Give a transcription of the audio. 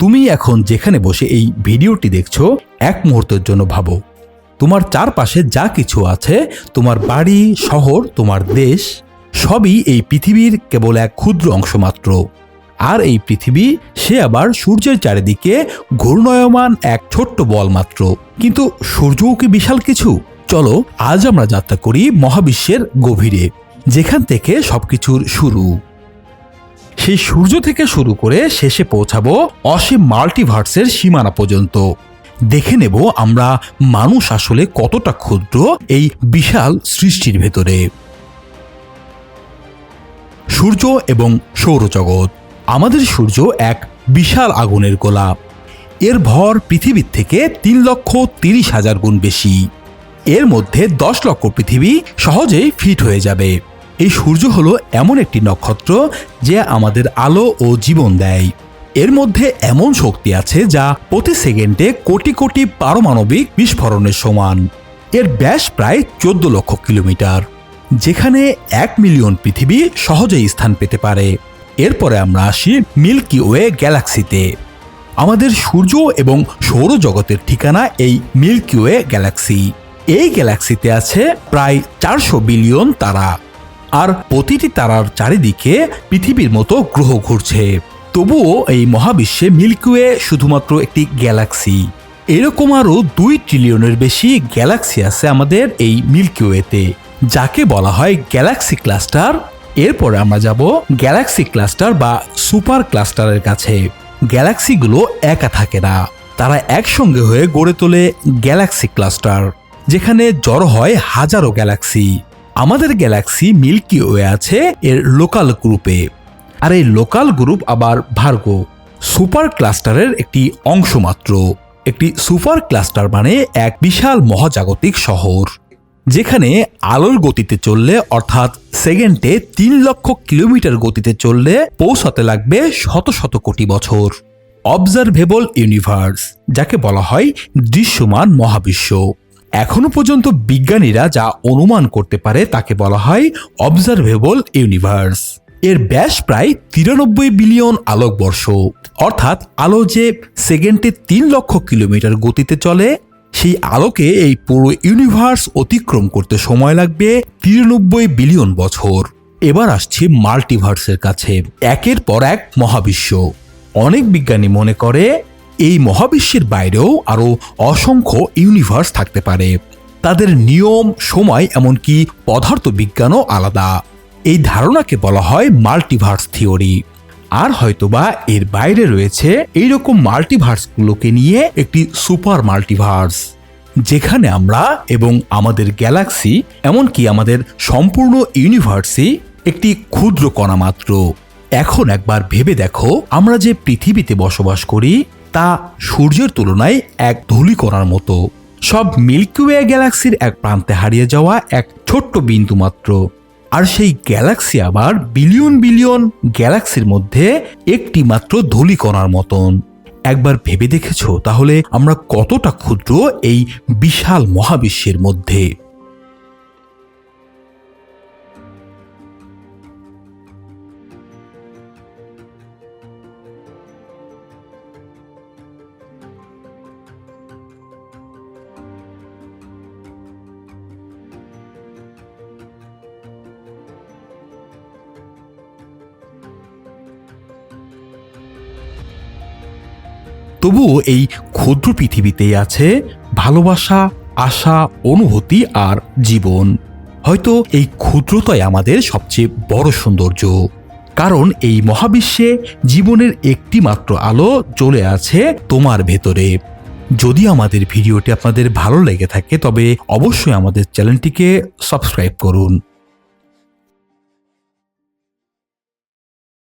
তুমি এখন যেখানে বসে এই ভিডিওটি দেখছ, এক মুহূর্তের জন্য ভাবো। তোমার চারপাশে যা কিছু আছে, তোমার বাড়ি, শহর, তোমার দেশ, সবই এই পৃথিবীর কেবল এক ক্ষুদ্র অংশ মাত্র। আর এই পৃথিবী, সে আবার সূর্যের চারিদিকে ঘূর্ণয়মান এক ছোট্ট বল মাত্র। কিন্তু সূর্যও কি বিশাল কিছু? চলো, আজ আমরা যাত্রা করি মহাবিশ্বের গভীরে, যেখান থেকে সবকিছুর শুরু। সেই সূর্য থেকে শুরু করে শেষে পৌঁছাবো অসীম মাল্টিভার্সের সীমানা পর্যন্ত। দেখে নেব আমরা মানুষ আসলে কতটা ক্ষুদ্র এই বিশাল সৃষ্টির ভেতরে। সূর্য এবং সৌরজগৎ। আমাদের সূর্য এক বিশাল আগুনের গোলা। এর ভর পৃথিবীর থেকে তিন লক্ষ তিরিশ হাজার গুণ বেশি। এর মধ্যে দশ লক্ষ পৃথিবী সহজেই ফিট হয়ে যাবে। এই সূর্য হলো এমন একটি নক্ষত্র যে আমাদের আলো ও জীবন দেয়। এর মধ্যে এমন শক্তি আছে যা প্রতি সেকেন্ডে কোটি কোটি পারমাণবিক বিস্ফোরণের সমান। এর ব্যাস প্রায় চোদ্দ লক্ষ কিলোমিটার, যেখানে এক মিলিয়ন পৃথিবী সহজেই স্থান পেতে পারে। এরপরে আমরা আসি মিল্কি ওয়ে গ্যালাক্সিতে। আমাদের সূর্য এবং সৌরজগতের ঠিকানা এই মিল্কি ওয়ে গ্যালাক্সি। এই গ্যালাক্সিতে আছে প্রায় চারশো বিলিয়ন তারা। আর প্রতিটি তারার চারিদিকে পৃথিবীর মতো গ্রহ ঘুরছে। তবুও এই মহাবিশ্বে মিল্কিওয়ে শুধুমাত্র একটি গ্যালাক্সি। এরকম আরও দুই ট্রিলিয়নের বেশি গ্যালাক্সি আছে আমাদের এই মিল্কিওয়েতে, যাকে বলা হয় গ্যালাক্সি ক্লাস্টার। এরপরে আমরা যাব গ্যালাক্সি ক্লাস্টার বা সুপার ক্লাস্টারের কাছে। গ্যালাক্সিগুলো একা থাকে না, তারা একসঙ্গে হয়ে গড়ে তোলে গ্যালাক্সি ক্লাস্টার, যেখানে জড়ো হয় হাজারো গ্যালাক্সি। আমাদের গ্যালাক্সি মিল্কি ওয়ে আছে এর লোকাল গ্রুপে। আর এই লোকাল গ্রুপ আবার ভার্গো, সুপার ক্লাস্টারের একটি অংশ মাত্র একটি সুপার ক্লাস্টার মানে এক বিশাল মহাজাগতিক শহর, যেখানে আলোর গতিতে চললে, অর্থাৎ সেকেন্ডে তিন লক্ষ কিলোমিটার গতিতে চললে পৌঁছাতে লাগবে শত শত কোটি বছর। অবজারভেবল ইউনিভার্স, যাকে বলা হয় দৃশ্যমান মহাবিশ্ব। এখনও পর্যন্ত বিজ্ঞানীরা যা অনুমান করতে পারে তাকে বলা হয় অবজারভেবল ইউনিভার্স এর ব্যাস প্রায় তিরানব্বই বিলিয়ন আলোকবর্ষ অর্থাৎ আলো যে সেকেন্ডে তিন লক্ষ কিলোমিটার গতিতে চলে, সেই আলোকে এই পুরো ইউনিভার্স অতিক্রম করতে সময় লাগবে তিরানব্বই বিলিয়ন বছর। এবার আসছি মাল্টিভার্সের কাছে। একের পর এক মহাবিশ্ব। অনেক বিজ্ঞানী মনে করে এই মহাবিশ্বের বাইরেও আরও অসংখ্য ইউনিভার্স থাকতে পারে। তাদের নিয়ম, সময়, এমনকি পদার্থ বিজ্ঞানও আলাদা। এই ধারণাকে বলা হয় মাল্টিভার্স থিওরি আর হয়তোবা এর বাইরে রয়েছে এইরকম মাল্টিভার্সগুলোকে নিয়ে একটি সুপার মাল্টিভার্স যেখানে আমরা এবং আমাদের গ্যালাক্সি এমনকি আমাদের সম্পূর্ণ ইউনিভার্সই একটি ক্ষুদ্র কণা মাত্র। এখন একবার ভেবে দেখো, আমরা যে পৃথিবীতে বসবাস করি তা সূর্যের তুলনায় এক ধুলি ধূলিকণার মতো। সব মিল্কিওয়ে গ্যালাক্সির এক প্রান্তে হারিয়ে যাওয়া এক ছোট্ট বিন্দু মাত্র। আর সেই গ্যালাক্সি আবার বিলিয়ন বিলিয়ন গ্যালাক্সির মধ্যে একটি মাত্র ধূলিকণার মতন। একবার ভেবে দেখেছ তাহলে আমরা কতটা ক্ষুদ্র এই বিশাল মহাবিশ্বের মধ্যে? তবুও এই ক্ষুদ্র পৃথিবীতেই আছে ভালোবাসা, আশা, অনুভূতি আর জীবন। হয়তো এই ক্ষুদ্রতাই আমাদের সবচেয়ে বড় সৌন্দর্য। কারণ এই মহাবিশ্বে জীবনের একটি মাত্র আলো চলে আছে তোমার ভেতরে। যদি আমাদের ভিডিওটি আপনাদের ভালো লেগে থাকে, তবে অবশ্যই আমাদের চ্যানেলটিকে সাবস্ক্রাইব করুন।